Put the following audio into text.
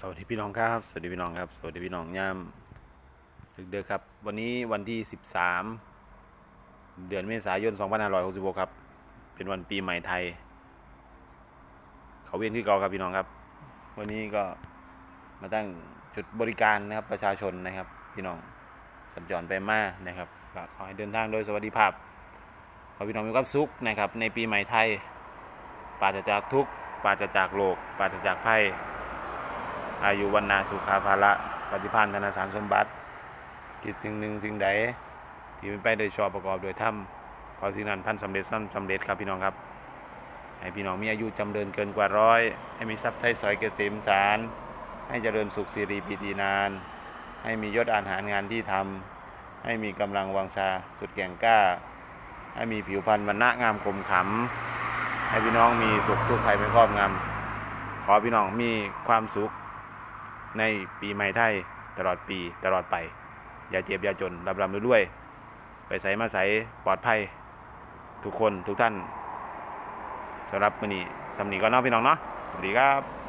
สวัสดีพี่น้องครับ สวัสดีพี่น้องครับ สวัสดีพี่น้องยามดึกๆครับ วันนี้วันที่ 13 เดือนเมษายน 2566 ครับ เป็นวันปีใหม่ไทย เขาเวียนที่เก่าครับพี่น้องครับ วันนี้ก็มาตั้งจุดบริการนะครับประชาชนนะครับ พี่น้องสัญจรไปมานะครับก็ขอให้เดินทางโดยสวัสดิภาพ ขอพี่น้องมีความสุขนะครับในปีใหม่ไทยปราศจากทุกข์ปราศจากโรคปราศจากภัย อายุวันนาสุขาภาระปฏิพันธ์ธนาสารสมบัติ กิจสิ่งหนึ่งสิ่งใด ที่เป็นไปโดยชอบประกอบโดยธรรมขอสิ่งนั้นพันสำเร็จซ้ำสำเร็จครับพี่น้องครับ ให้พี่น้องมีอายุจำเริญเกินกว่าร้อย ให้มีทรัพย์ใช้สอยเกษมสาร ให้เจริญสุขสิริปีตินาน ให้มียศอาหารงานที่ทำให้มีกำลังวังชาสุดแก่งกล้า ให้มีผิวพรรณวันณะงามคมขำให้พี่น้องมีสุขทุกภัยไม่ครอบงำขอพี่น้องมีความสุข ในปีใหม่ไทยตลอดปีตลอดไป อย่าเจ็บอย่าจนรับรำด้วย ไปใส่มาใส่ปลอดภัย ทุกคนทุกท่านสำหรับมื้อนี้สำนีก็น้องพี่น้องเนาะสวัสดีครับ